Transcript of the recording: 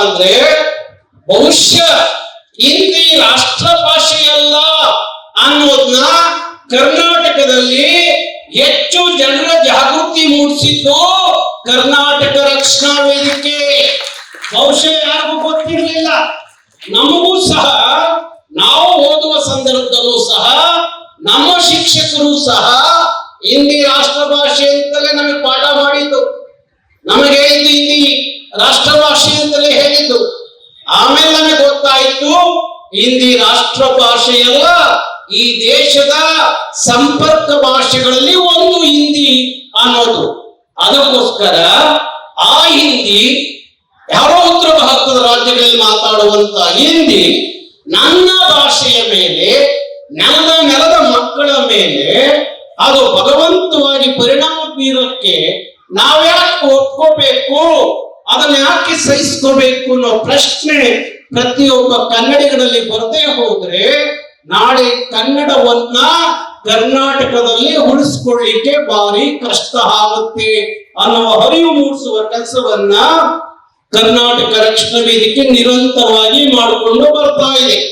ಅಂದ್ರೆ ಬಹುಶಃ ಹಿಂದಿ ರಾಷ್ಟ್ರ ಭಾಷೆಯಲ್ಲ ಅನ್ನೋದನ್ನ ಕರ್ನಾಟಕದಲ್ಲಿ ಹೆಚ್ಚು ಜನರ ಜಾಗೃತಿ ಮೂಡಿಸಿದ್ದು ಕರ್ನಾಟಕ ರಕ್ಷಣಾ ವೇದಿಕೆ. ಬಹುಶಃ ಯಾರಿಗೂ ಗೊತ್ತಿರಲಿಲ್ಲ. ನಮಗೂ ಸಹ, ನಾವು ಓದುವ ಸಂದರ್ಭದಲ್ಲೂ ಸಹ, ನಮ್ಮ ಶಿಕ್ಷಕರು ಸಹ ಹಿಂದಿ ರಾಷ್ಟ್ರ ಭಾಷೆ ಅಂತಲೇ ನಮಗೆ ಪಾಠ ಮಾಡಿದ್ದು ನಮಗೆ ಇದು ಹಿಂದಿ ರಾಷ್ಟ್ರ ಭಾಷೆ ಅಂತಲೇ ಹೇಳಿದ್ದು. ಆಮೇಲೆ ನಮಗೆ ಗೊತ್ತಾಯಿತು, ಹಿಂದಿ ರಾಷ್ಟ್ರ ಭಾಷೆಯಲ್ಲ ಈ ದೇಶದ ಸಂಪರ್ಕ ಭಾಷೆಗಳಲ್ಲಿ ಒಂದು ಹಿಂದಿ ಅನ್ನೋದು. ಅದಕ್ಕೋಸ್ಕರ ಆ ಹಿಂದಿ ಯಾವ ಉತ್ತರ ಭಾರತದ ರಾಜ್ಯಗಳಲ್ಲಿ ಮಾತಾಡುವಂತ ಹಿಂದಿ ನನ್ನ ಭಾಷೆಯ ಮೇಲೆ, ನೆಲದ ನೆಲದ ಮಕ್ಕಳ ಮೇಲೆ ಅದು ಭಗವಂತವಾಗಿ ಪರಿಣಾಮ ಬೀರೋಕ್ಕೆ ನಾವ್ಯಾಕೆ ಒಪ್ಕೋಬೇಕು? ಅದನ್ನ ಯಾಕೆ ಸಹಿಸ್ಕೋಬೇಕು ಅನ್ನೋ ಪ್ರಶ್ನೆ ಪ್ರತಿಯೊಬ್ಬ ಕನ್ನಡಿಗರಲ್ಲಿ ಬರದೇ ಹೋದ್ರೆ ನಾಳೆ ಕನ್ನಡವನ್ನ ಕರ್ನಾಟಕದಲ್ಲಿ ಉಳಿಸ್ಕೊಳ್ಳಿಕ್ಕೆ ಭಾರಿ ಕಷ್ಟ ಆಗುತ್ತೆ ಅನ್ನೋ ಅರಿವು ಮೂಡಿಸುವ ಕೆಲಸವನ್ನ ಕರ್ನಾಟಕ ರಕ್ಷಣಾ ವೇದಿಕೆ ನಿರಂತರವಾಗಿ ಮಾಡಿಕೊಂಡು ಬರ್ತಾ ಇದೆ.